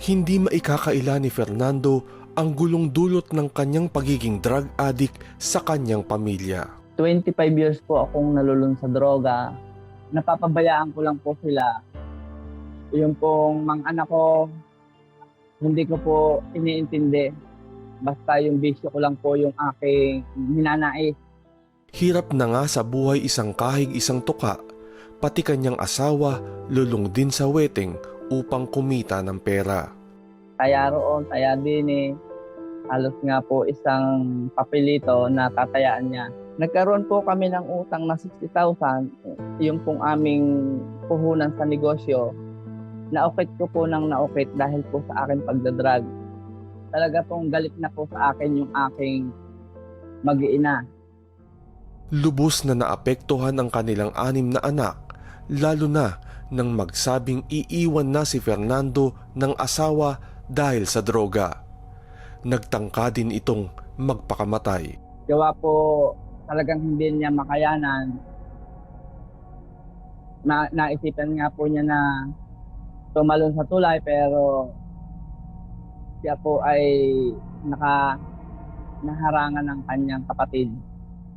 Hindi maikakaila ni Fernando ang gulong dulot ng kanyang pagiging drug addict sa kanyang pamilya. 25 years po akong nalulun sa droga. Napapabayaan ko lang po sila. Yung pong mga anak ko, hindi ko po iniintindi. Basta yung bisyo ko lang po yung aking minanais. Hirap na nga sa buhay isang kahig isang tuka, pati kanyang asawa lulong din sa wedding upang kumita ng pera. Kaya roon, kaya din eh. Halos nga po isang papelito na tatayaan niya. Nagkaroon po kami ng utang na 60,000. Yung pong aming puhunan sa negosyo. Naukit ko po ng naukit dahil po sa akin pagdadrag. Talaga pong galit na po sa akin yung aking mag-iina. Lubos na naapektuhan ang kanilang anim na anak, lalo na nang magsabing iiwan na si Fernando ng asawa dahil sa droga. Nagtangka din itong magpakamatay. gawa po talagang hindi niya makayanan. Na, naisipan nga po niya na tumalon sa tulay pero siya po ay naka naharangan ng kanyang kapatid.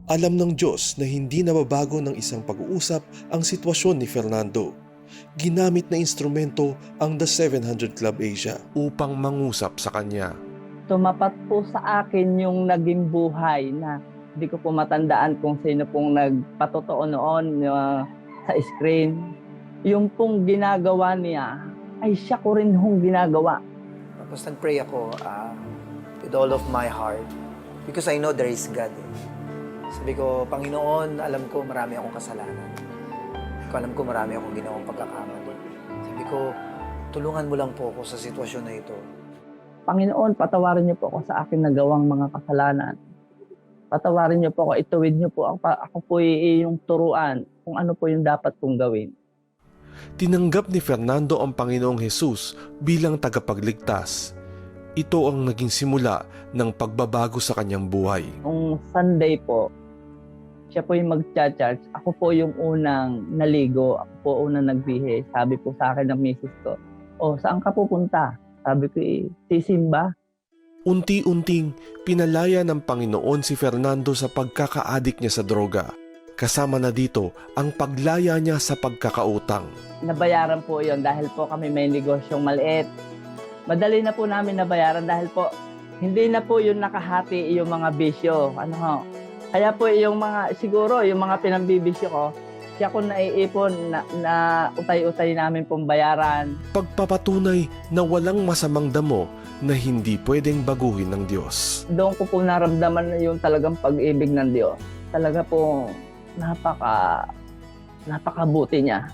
Alam ng Diyos na hindi nababago ng isang pag-uusap ang sitwasyon ni Fernando. Ginamit na instrumento ang The 700 Club Asia upang mangusap sa kanya. Tumapat po sa akin yung naging buhay na hindi ko po matandaan kung sino pong nagpatotoo noon uh, sa screen. Yung pong ginagawa niya ay siya ko rin hong ginagawa. Tapos nag-pray ako ah, with all of my heart because I know there is God. Sabi ko, Panginoon, alam ko marami akong kasalanan. Alam ko marami akong ginawang pagkakamali. Sabi ko, tulungan mo lang po ako sa sitwasyon na ito. Panginoon, patawarin niyo po ako sa akin nagawang mga kasalanan. Patawarin niyo po ako, ituwid niyo po ako, ako po yung turuan kung ano po yung dapat kong gawin. Tinanggap ni Fernando ang Panginoong Hesus bilang tagapagligtas. Ito ang naging simula ng pagbabago sa kanyang buhay. Nung Sunday po, siya po yung mag-charge. Ako po yung unang naligo. Ako po unang nagbihe. Sabi po sa akin ng misis ko, oh, saan ka pupunta? Sabi ko, eh, sisimba. Unti-unting pinalaya ng Panginoon si Fernando sa pagkakaadik niya sa droga. Kasama na dito ang paglaya niya sa pagkakautang. Nabayaran po yon dahil po kami may negosyong maliit. Madali na po namin nabayaran dahil po hindi na po yung nakahati yung mga bisyo. Ano ho? Kaya po yung mga, siguro yung mga pinambibisyo ko, siya ko naiipon na, na utay-utay namin pong bayaran. Pagpapatunay na walang masamang damo na hindi pwedeng baguhin ng Diyos. Doon ko po naramdaman na yung talagang pag-ibig ng Diyos. Talaga po napaka napakabuti niya.